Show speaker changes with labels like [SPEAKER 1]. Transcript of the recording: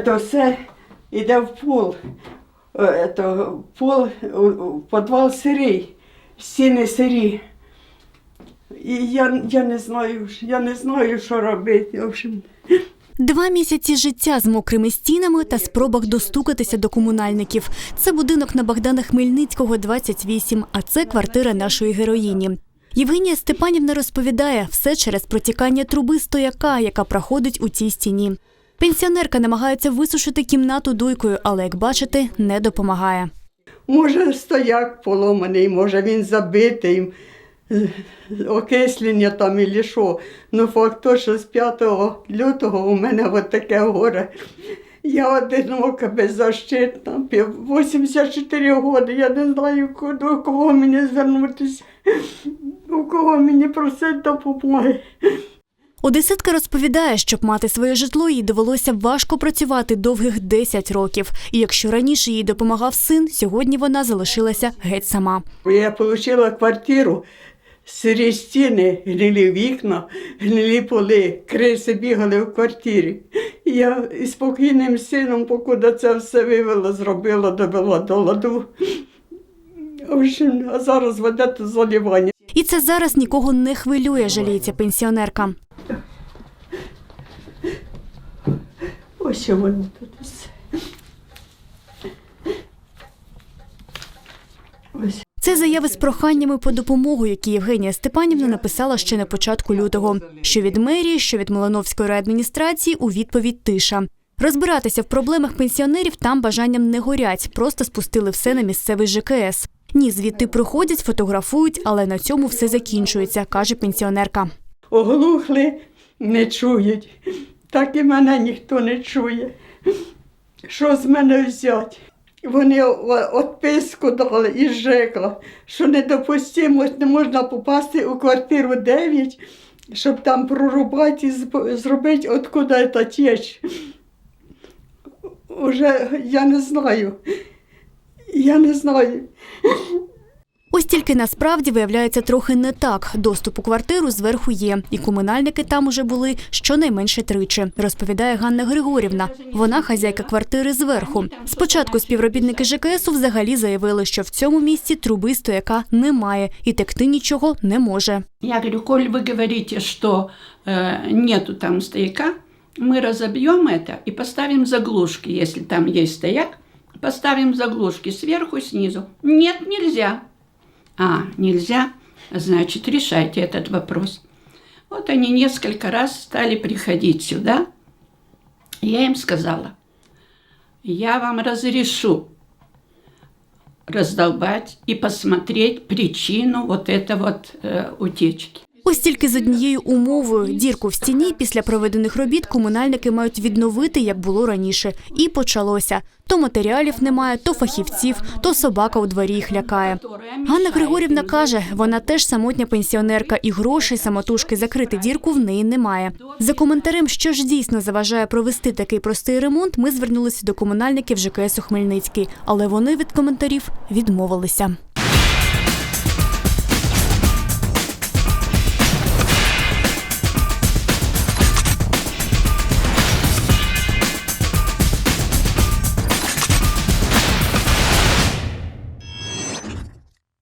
[SPEAKER 1] це все йде в пол. Це, пол, у- у підвал сирий, стіни сирі. І я, я не знаю, я не знаю, що робити. В общем,
[SPEAKER 2] Два місяці життя з мокрими стінами та спробах достукатися до комунальників. Це будинок на Богдана Хмельницького, 28, а це квартира нашої героїні. Євгенія Степанівна розповідає все через протікання труби стояка, яка проходить у цій стіні. Пенсіонерка намагається висушити кімнату дуйкою, але, як бачите, не допомагає.
[SPEAKER 1] може стояк поломаний, може він забитий, окислення там і що. Ну факт то, що з 5 лютого у мене от таке горе. Я одинока, беззащитна, пів- 84 роки, я не знаю, до кого мені звернутися, у кого мені просити допомоги.
[SPEAKER 2] Одеситка розповідає, щоб мати своє житло, їй довелося важко працювати довгих 10 років. І якщо раніше їй допомагав син, сьогодні вона залишилася геть сама.
[SPEAKER 1] Я отримала квартиру, сирі стіни, гнилі вікна, гнилі поли, криси бігали в квартирі. Я із спокійним сином, покуди це все вивела, зробила, довела до ладу. А зараз веде заливання.
[SPEAKER 2] І це зараз нікого не хвилює, жаліється пенсіонерка.
[SPEAKER 1] Ось що воно тут. Ось.
[SPEAKER 2] Це заяви з проханнями по допомогу, які Євгенія Степанівна написала ще на початку лютого. Що від мерії, що від Малиновської райадміністрації у відповідь тиша. Розбиратися в проблемах пенсіонерів там бажанням не горять, просто спустили все на місцевий ЖКС. Ні, звідти приходять, фотографують, але на цьому все закінчується, каже пенсіонерка.
[SPEAKER 1] оглухли, не чують. Так і мене ніхто не чує. Що з мене взяти? Вони відписку дали із ЖЕКа, що недопустимо, не можна попасти у квартиру 9, щоб там прорубати і зробити, откуда ця течь. Уже я не знаю. Я не знаю.
[SPEAKER 2] Ось тільки насправді виявляється трохи не так. Доступ у квартиру зверху є, і комунальники там уже були щонайменше тричі, розповідає Ганна Григорівна. Вона хазяйка квартири зверху. Спочатку співробітники ЖКСу взагалі заявили, що в цьому місці труби стояка немає і текти нічого не може.
[SPEAKER 3] Я говорю, коль вы говорите, что э, нету там стояка, мы разобьем это и поставим заглушки, если там есть стояк, поставим заглушки сверху, снизу. Нет, нельзя. А, нельзя, значит, решайте этот вопрос. Вот они несколько раз стали приходить сюда. Я им сказала, я вам разрешу раздолбать и посмотреть причину вот этой вот э, утечки.
[SPEAKER 2] Ось тільки з однією умовою дірку в стіні після проведених робіт комунальники мають відновити, як було раніше. І почалося. То матеріалів немає, то фахівців, то собака у дворі їх лякає. Ганна Григорівна каже, вона теж самотня пенсіонерка, і грошей самотужки закрити дірку в неї немає. За коментарем, що ж дійсно заважає провести такий простий ремонт, ми звернулися до комунальників ЖКС у Хмельницький, але вони від коментарів відмовилися.